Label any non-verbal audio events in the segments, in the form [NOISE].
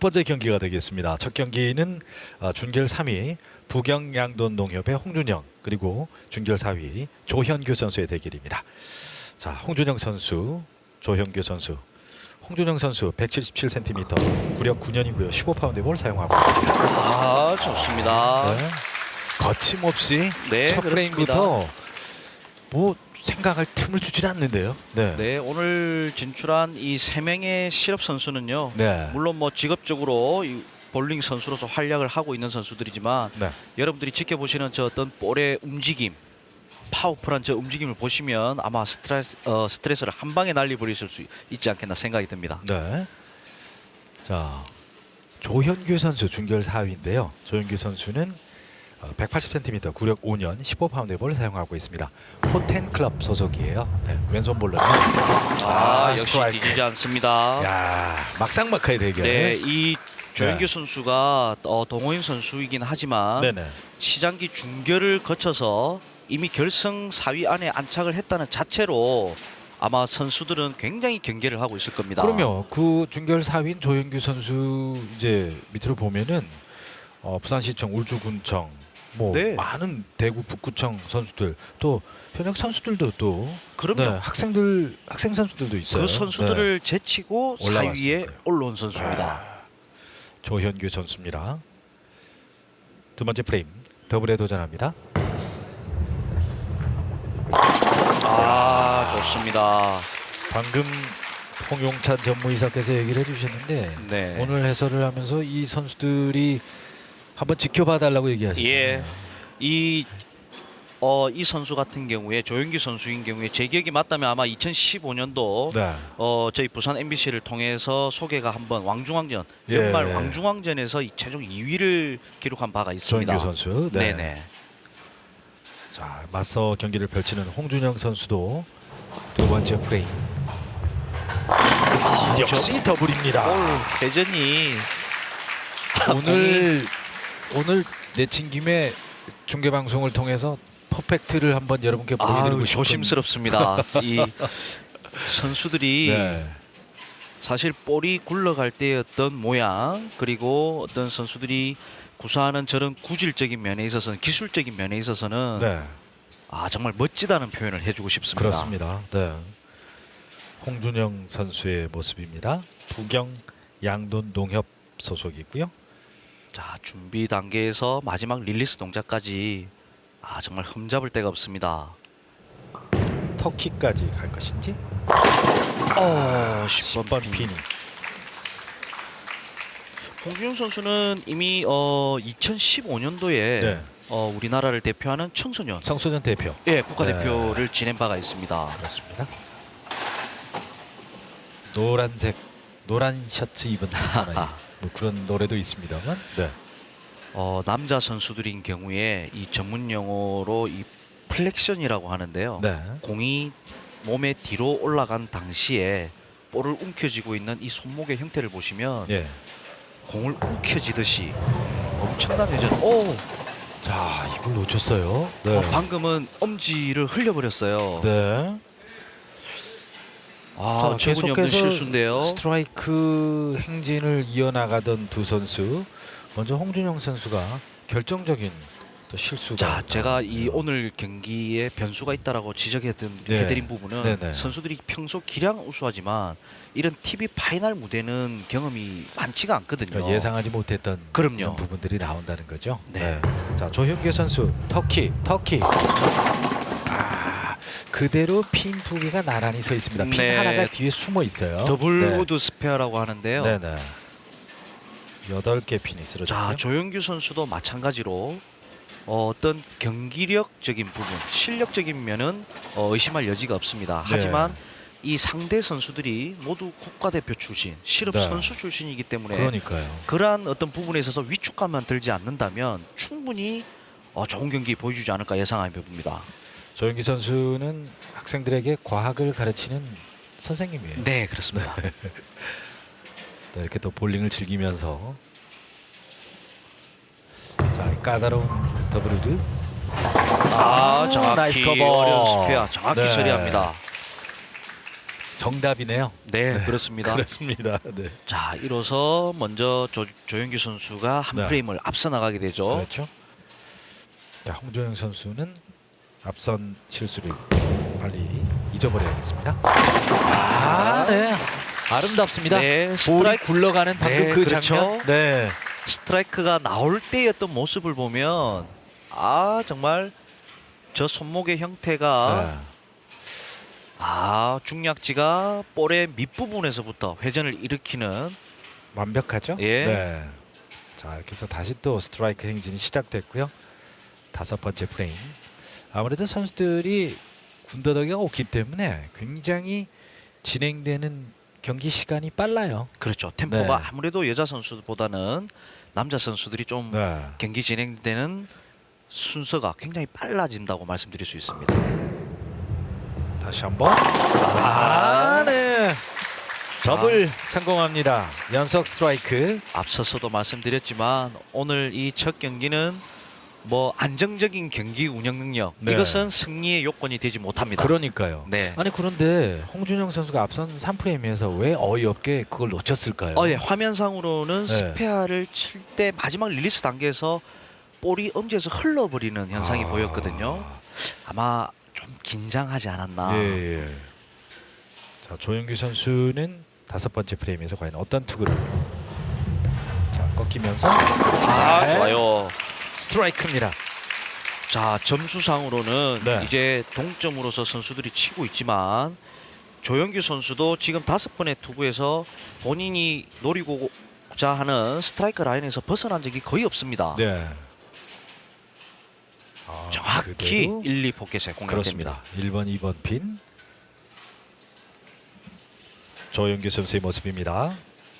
번째 경기가 되겠습니다. 첫 경기는 아, 준결 3위 부경양돈 농협의 홍준영 그리고 준결 4위 조현규 선수의 대결입니다. 자, 홍준영 선수, 조현규 선수. 홍준영 선수 177cm, 구력 9년이고요. 15파운드 볼 사용하고 있습니다. 아 좋습니다. 네. 거침없이 네, 첫 그렇습니다. 프레임부터 뭐 생각할 틈을 주질 않는데요. 네. 네 오늘 진출한 이 세 명의 실업 선수는요. 네. 물론 뭐 직업적으로 이 볼링 선수로서 활약을 하고 있는 선수들이지만 네. 여러분들이 지켜보시는 저 어떤 볼의 움직임, 파워풀한 저 움직임을 보시면 아마 스트레스, 어, 스트레스를 한 방에 날려버리실 수 있지 않겠나 생각이 듭니다. 네. 자, 조현규 선수 준결 4위인데요. 조현규 선수는 어, 180cm, 구력 5년, 15파운드의 볼을 사용하고 있습니다. 호텐 클럽 소속이에요. 네, 왼손 볼러는 아, 역시 스트라이크. 뒤지지 않습니다. 야, 막상 막하의 대결. 네, 이 조현규 네. 선수가 어, 동호인 선수이긴 하지만 네네. 시장기 중결을 거쳐서 이미 결승 4위 안에 안착을 했다는 자체로 아마 선수들은 굉장히 경계를 하고 있을 겁니다. 그럼요. 그 준결 4위인 조현규 선수 이제 밑으로 보면은 어, 부산시청, 울주군청, 뭐 네. 많은 대구 북구청 선수들 또 현역 선수들도 또 그럼요. 네, 학생들 학생 선수들도 있어요. 그 선수들을 제치고 네. 올라왔으니까요. 4위에 올라온 선수입니다. 아, 조현규 선수입니다. 두 번째 프레임 더블에 도전합니다. 아, 좋습니다. 방금 홍용찬 전무이사께서 얘기를 해주셨는데 네. 오늘 해설을 하면서 이 선수들이 한번 지켜봐 달라고 얘기하셨잖아요. 예. 이 어, 이 선수 같은 경우에 조현규 선수인 경우에 제 기억이 맞다면 아마 2015년도 네. 어, 저희 부산 MBC를 통해서 소개가 한번 왕중왕전 예, 연말 예. 왕중왕전에서 이 최종 2위를 기록한 바가 있습니다. 조현규 선수. 네, 네. 네. 자 맞서 경기를 펼치는 홍준영 선수도 두 번째 프레임. 역시 더블입니다. 볼 회전이 오늘 오늘 내친 김에 중계 방송을 통해서 퍼펙트를 한번 여러분께 보여드리고 아유, 싶은 조심스럽습니다. [LAUGHS] 이 선수들이 네. 사실 볼이 굴러갈 어떤 모양 그리고 어떤 선수들이 구사하는 저런 구질적인 면에 있어서는 기술적인 면에 있어서는 네. 아 정말 멋지다는 표현을 해주고 싶습니다. 그렇습니다. 네. 홍준영 선수의 모습입니다. 부경 양돈 농협 소속이고요. 자 준비 단계에서 마지막 릴리스 동작까지 아 정말 흠잡을 데가 없습니다. 터키까지 갈 것인지. 어, 10번 10번 핀이. 홍준영 선수는 이미 어 2015년도에 네. 어 우리나라를 대표하는 청소년 청소년 대표. 예 국가대표를 네. 지낸 바가 있습니다. 그렇습니다. 노란색 노란 셔츠 입은 [LAUGHS] 사나이. 뭐 그런 노래도 있습니다만. 네. 어, 남자 선수들인 경우에 이 전문 용어로 이 플렉션이라고 하는데요. 네. 공이 몸에 뒤로 올라간 당시에 볼을 움켜쥐고 있는 이 손목의 형태를 보시면 예. 공을 움켜쥐듯이 엄청난 회전. 오, 자, 이걸 놓쳤어요. 네. 어, 방금은 엄지를 흘려버렸어요. 네. 아, 없는 실수인데요. 스트라이크 행진을 이어나가던 두 선수. 먼저 홍준영 선수가 결정적인 또 실수가. 자, 제가 이. 오늘 경기에 변수가 있다라고 지적했던 네. 해드린 부분은 네네. 선수들이 평소 기량 우수하지만 이런 TV 파이널 무대는 경험이 많지가 않거든요. 그러니까 예상하지 못했던 그럼요. 부분들이 나온다는 거죠. 네. 자 조현규 선수 터키 터키. 아 그대로 핀 두 개가 나란히 서 있습니다. 핀 네. 하나가 뒤에 숨어 있어요. 더블 네. 우드 스페어라고 하는데요. 네네. 여덟 개 핀이 자, 쓰러졌고요. 조영규 선수도 마찬가지로 어, 어떤 경기력적인 부분, 실력적인 면은 어, 의심할 여지가 없습니다. 네. 하지만 이 상대 선수들이 모두 국가대표 출신, 실업 네. 선수 출신이기 때문에 그러니까요. 그러한 어떤 부분에 있어서 위축감만 들지 않는다면 충분히 어, 좋은 경기 보여주지 않을까 예상해 봅니다. 조현규 선수는 학생들에게 과학을 가르치는 선생님이에요. 네, 그렇습니다. [LAUGHS] 또 이렇게 또 볼링을 즐기면서 자 까다로운 더블우드 아, 정확히 나이스 커버. 어려운 스페어 정확히 네. 처리합니다. 정답이네요. 네, 그렇습니다. [LAUGHS] 그렇습니다. 네. 자, 이로써 먼저 조, 조영규 선수가 한 네. 프레임을 앞서 나가게 되죠. 그렇죠. 자, 홍조영 선수는 앞선 실수를 빨리 잊어버려야겠습니다. 아, 네. 아름답습니다. 네, 스트라이크 굴러가는 방금 네, 그 그렇죠. 장면. 네. 스트라이크가 나올 때였던 모습을 보면 아 정말 저 손목의 형태가 네. 아 중약지가 볼의 밑부분에서부터 회전을 일으키는 완벽하죠? 예. 네. 자, 이렇게 해서 다시 또 스트라이크 행진이 시작됐고요. 다섯 번째 프레임. 아무래도 선수들이 군더더기가 없기 때문에 굉장히 진행되는 경기 시간이 빨라요. 그렇죠 템포가 네. 아무래도 여자 선수보다는 남자 선수들이 좀 네. 경기 진행되는 순서가 굉장히 빨라진다고 말씀드릴 수 있습니다. 다시 한번. 아, 네. 더블 성공합니다. 연속 스트라이크. 앞서서도 말씀드렸지만 오늘 이 첫 경기는 뭐 안정적인 경기 운영 능력 네. 이것은 승리의 요건이 되지 못합니다. 그러니까요. 네. 아니 그런데 홍준영 선수가 앞선 3프레임에서 왜 어이없게 그걸 놓쳤을까요? 어, 예. 화면상으로는 네. 스페어를 칠 때 마지막 릴리스 단계에서 볼이 엄지에서 흘러버리는 현상이 아. 보였거든요. 아마 좀 긴장하지 않았나. 예, 예. 자 조영규 선수는 다섯 번째 프레임에서 과연 어떤 투구를 자 꺾이면서 아, 네. 좋아요. 스트라이크입니다. 자, 점수상으로는 네. 이제 동점으로서 선수들이 치고 있지만 조영규 선수도 지금 다섯 번의 투구에서 본인이 노리고자 하는 스트라이크 라인에서 벗어난 적이 거의 없습니다. 네. 아, 정확히 그대로 1, 2 포켓에 공략됩니다. 그렇습니다. 1번, 2번 핀 조영규 선수의 모습입니다.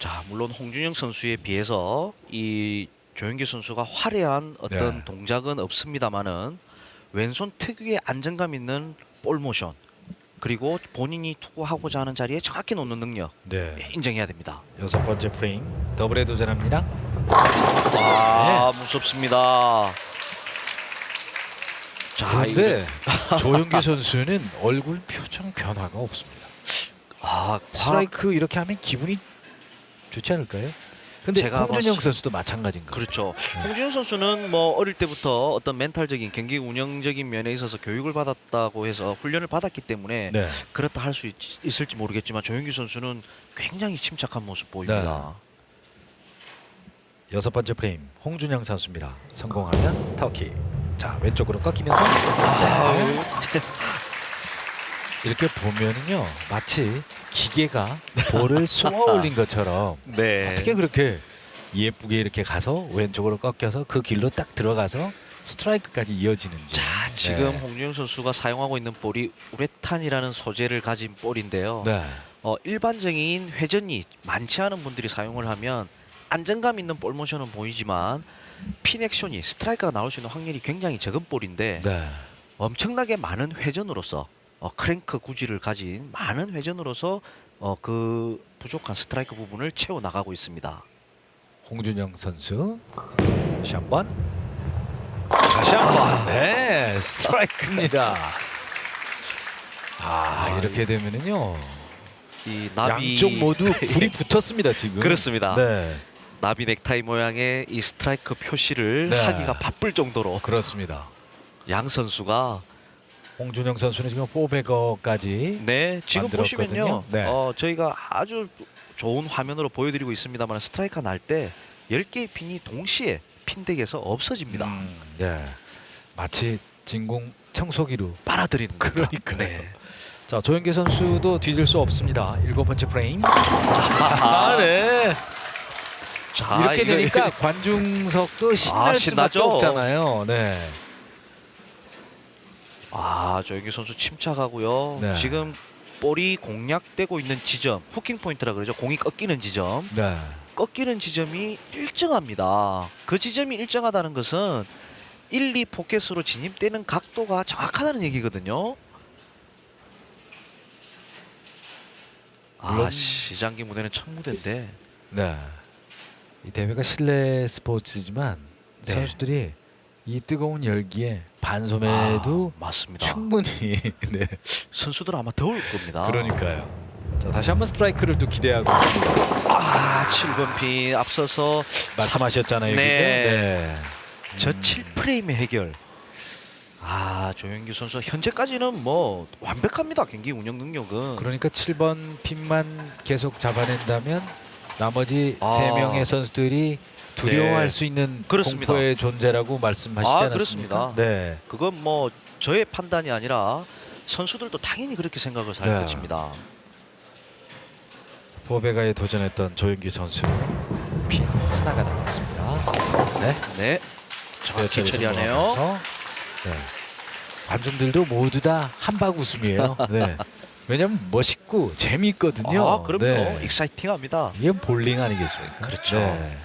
자, 물론 홍준영 선수에 비해서 이 조영규 선수가 화려한 어떤 네. 동작은 없습니다만은 왼손 특유의 안정감 있는 볼 모션 그리고 본인이 투구하고자 하는 자리에 정확히 놓는 능력 네. 예, 인정해야 됩니다. 여섯 번째 프레임 더블에 도전합니다. 아 무섭습니다. 자, 그런데 [LAUGHS] 조영규 선수는 얼굴 표정 변화가 없습니다. 아 스트라이크 이렇게 하면 기분이 좋지 않을까요? 근데 제가 홍준영 선수도 마찬가지인가? 그렇죠. 홍준영 선수는 뭐 어릴 때부터 어떤 멘탈적인 경기 운영적인 면에 있어서 교육을 받았다고 해서 훈련을 받았기 때문에 네. 그렇다 할 수 있을지 모르겠지만 조영규 선수는 굉장히 침착한 모습 보입니다. 여섯 번째 프레임 홍준영 선수입니다. 성공하면 터키. 자 왼쪽으로 꺾이면서 아유, 이렇게 보면은요 마치 기계가 볼을 쏘아 올린 것처럼 [LAUGHS] 네. 어떻게 그렇게 예쁘게 이렇게 가서 왼쪽으로 꺾여서 그 길로 딱 들어가서 스트라이크까지 이어지는지. 자 지금 네. 홍준영 선수가 사용하고 있는 볼이 우레탄이라는 소재를 가진 볼인데요. 네. 어, 일반적인 회전이 많지 않은 분들이 사용을 하면 안정감 있는 볼 모션은 보이지만 핀 액션이 스트라이크가 나올 수 있는 확률이 굉장히 적은 볼인데 네. 엄청나게 많은 회전으로서 어, 크랭크 구질을 가진 많은 회전으로서 어, 그 부족한 스트라이크 부분을 채워 나가고 있습니다. 홍준영 선수 다시 한번 다시 한번 네 스트라이크입니다. 아 이렇게 되면은요 이 나비 양쪽 모두 불이 [LAUGHS] 붙었습니다 지금. 그렇습니다. 네 나비 넥타이 모양의 이 스트라이크 표시를 네. 하기가 바쁠 정도로 그렇습니다. 양 선수가 홍준영 선수는 지금 400억까지 네 지금 만들었거든요. 보시면요 네. 어, 저희가 아주 좋은 화면으로 보여드리고 있습니다만 스트라이크가 날 때 10개의 핀이 동시에 핀덱에서 없어집니다 음, 네 마치 진공 청소기로. 빨아들이는 겁니다. 그러니까요. 네. 자 조영계 선수도 뒤질 수 없습니다. 일곱 번째 프레임. [LAUGHS] 아 네. 자, 이렇게 이거- 되니까 관중석도 신날 아, 수밖에. 없잖아요. 네. 아 조영규 선수 침착하고요 네. 지금 볼이 공략되고 있는 지점 후킹 포인트라 그러죠 공이 꺾이는 지점 네. 꺾이는 지점이 일정합니다. 그 지점이 일정하다는 것은 1, 2 포켓으로 진입되는 각도가 정확하다는 얘기거든요. 아 물론- 시장기 무대는 청무대인데 네. 이 대회가 실내 스포츠지만 네. 선수들이 이 뜨거운 열기에 반소매도 아, 맞습니다. 충분히 [LAUGHS] 네. 선수들 아마 더울 겁니다. 그러니까요. 자, 다시 한번 스트라이크를 또 기대하고 있습니다. 아 7번 핀 앞서서 말씀하셨잖아요. 네. 그죠? 네. 저 음, 7프레임의 해결. 아 조현규 선수 현재까지는 뭐 완벽합니다 경기 운영 능력은. 그러니까 7번 핀만 계속 잡아낸다면 나머지 아. 세 명의 선수들이 두려워할 네. 수 있는 그렇습니다. 공포의 존재라고 말씀하시지 아, 않았습니까? 그렇습니다. 네. 그건 뭐 저의 판단이 아니라 선수들도 당연히 그렇게 생각을 할 네. 것입니다. 포베가에 도전했던 조윤기 선수 핀 하나가 남았습니다. 네. 네. 정확히 처리 처리하네요. 네. 관중들도 모두 다 한박 웃음이에요. 네. [LAUGHS] 왜냐면 멋있고 재미있거든요. 아, 그럼요. 네. 익사이팅합니다. 이게 볼링 아니겠습니까? 그렇죠. 네.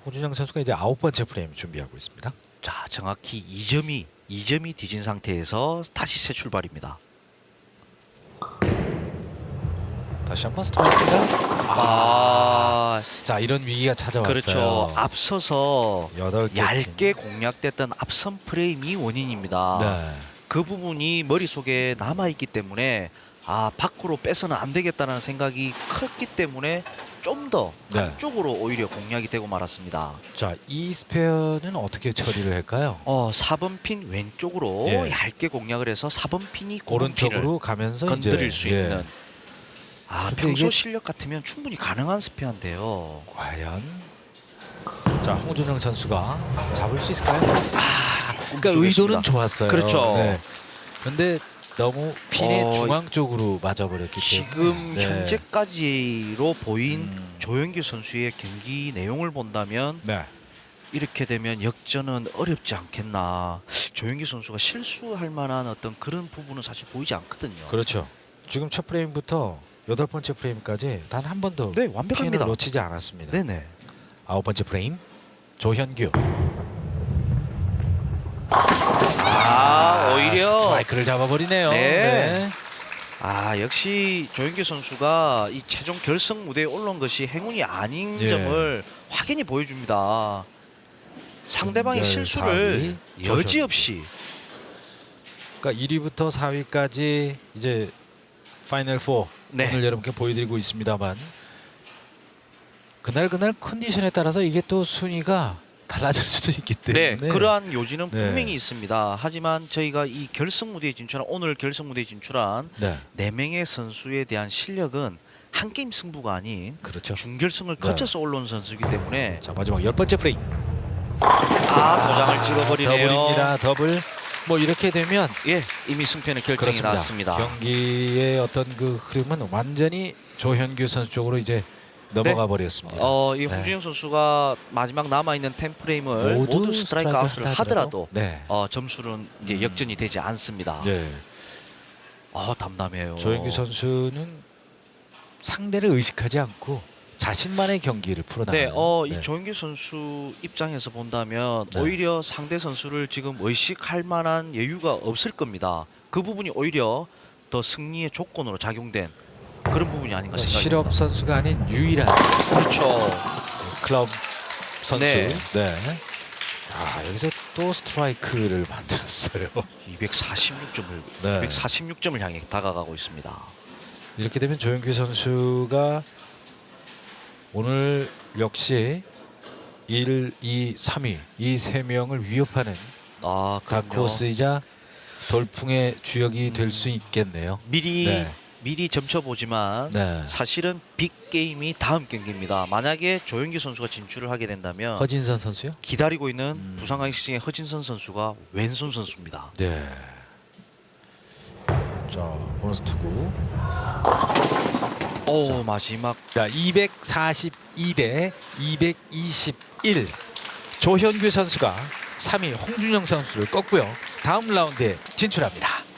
자, 호준영 선수가 이제 아홉 번째 프레임 준비하고 있습니다. 자, 정확히 2점이 2점이 뒤진 상태에서 다시 새 출발입니다. 다시 한번 스트라이크가 아, 자 이런 위기가 찾아왔어요. 그렇죠. 앞서서 여덟 개 얇게 공략됐던 앞선 프레임이 원인입니다. 네. 그 부분이 머릿속에 남아 있기 때문에 아, 밖으로 빼서는 안 되겠다는 생각이 컸기 때문에 좀 더 네. 안쪽으로 오히려 공략이 되고 말았습니다. 자, 이 스페어는 어떻게 처리를 할까요? 어, 4번 핀 왼쪽으로 예. 얇게 공략을 해서 4번 핀이 오른쪽으로 가면서 건드릴 이제, 수 예. 있는 아 근데 평소 이게- 실력 같으면 충분히 가능한 스페어인데요. 과연 자 홍준영 선수가 잡을 수 있을까요? 아, 그러니까 의도는 좋았어요. 그렇죠. 네. 근데 너무 핀의 어, 중앙 쪽으로 맞아버렸기 지금 때문에 네. 현재까지로 보인 음. 조현규 선수의 경기 내용을 본다면 네. 이렇게 되면 역전은 어렵지 않겠나. 조현규 선수가 실수할 만한 어떤 그런 부분은 사실 보이지 않거든요. 그렇죠. 지금 첫 프레임부터 여덟 번째 프레임까지 단 한 번도 네, 핀을 완벽합니다. 놓치지 않았습니다. 네네. 아홉 번째 프레임 조현규. 아, 오히려 스트라이크를 잡아버리네요. 네. 아 역시 조현규 선수가 이 최종 결승 무대에 올라온 것이 행운이 아닌 예. 점을 확연히 보여줍니다. 상대방의 실수를 사위. 여지없이 그러니까 1위부터 4위까지 이제 파이널 4 네. 오늘 여러분께 보여드리고 있습니다만 그날 그날 컨디션에 따라서 이게 또 순위가 달라질 수도 있기 네, 때문에 그러한 요지는 네. 분명히 있습니다. 하지만 저희가 이 결승 무대에 진출한 오늘 결승 무대에 진출한 네 네 명의 선수에 대한 실력은 한 게임 승부가 아닌 그렇죠. 준결승을 네. 거쳐서 올라온 선수이기 때문에 자 마지막 열 번째 프레임 아 도장을 찍어버리네요. 더블입니다. 더블 뭐 이렇게 되면 예, 이미 승패는 결정이 그렇습니다. 났습니다. 경기의 어떤 그 흐름은 완전히 조현규 선수 쪽으로 이제 넘어가 버렸습니다. 어, 이 네. 홍준영 선수가 마지막 남아 있는 템 프레임을 모두, 스트라이크 아웃을 하더라도 네. 어, 점수는 이제 음. 역전이 되지 않습니다. 네. 어, 담담해요. 조현규 선수는 상대를 의식하지 않고 자신만의 경기를 풀어나가요. 네, 어, 이 조현규 선수 입장에서 본다면 네. 오히려 상대 선수를 지금 의식할 만한 여유가 없을 겁니다. 그 부분이 오히려 더 승리의 조건으로 작용된 그런 부분이 아닌가 그러니까 생각이 실업 선수가 아닌 유일한 그렇죠. 클럽 선수. 네. 네. 아 여기서 또 스트라이크를 만들었어요. 246점을 네. 246점을 향해 다가가고 있습니다. 이렇게 되면 조현규 선수가 오늘 역시 1, 2, 3위 이 세 명을 위협하는 아, 그럼요. 다크호스이자 돌풍의 주역이 될 수 있겠네요. 미리 네. 미리 점쳐 보지만 네. 사실은 빅 게임이 다음 경기입니다. 만약에 조현기 선수가 진출을 하게 된다면 허진선 선수요? 기다리고 있는 음. 부산 강식의 허진선 선수가 왼손 선수입니다. 네. 자 보너스 투구. 오 마지막 자 242대 221. 조현규 선수가 3위 홍준영 선수를 꺾고요. 다음 라운드에 진출합니다.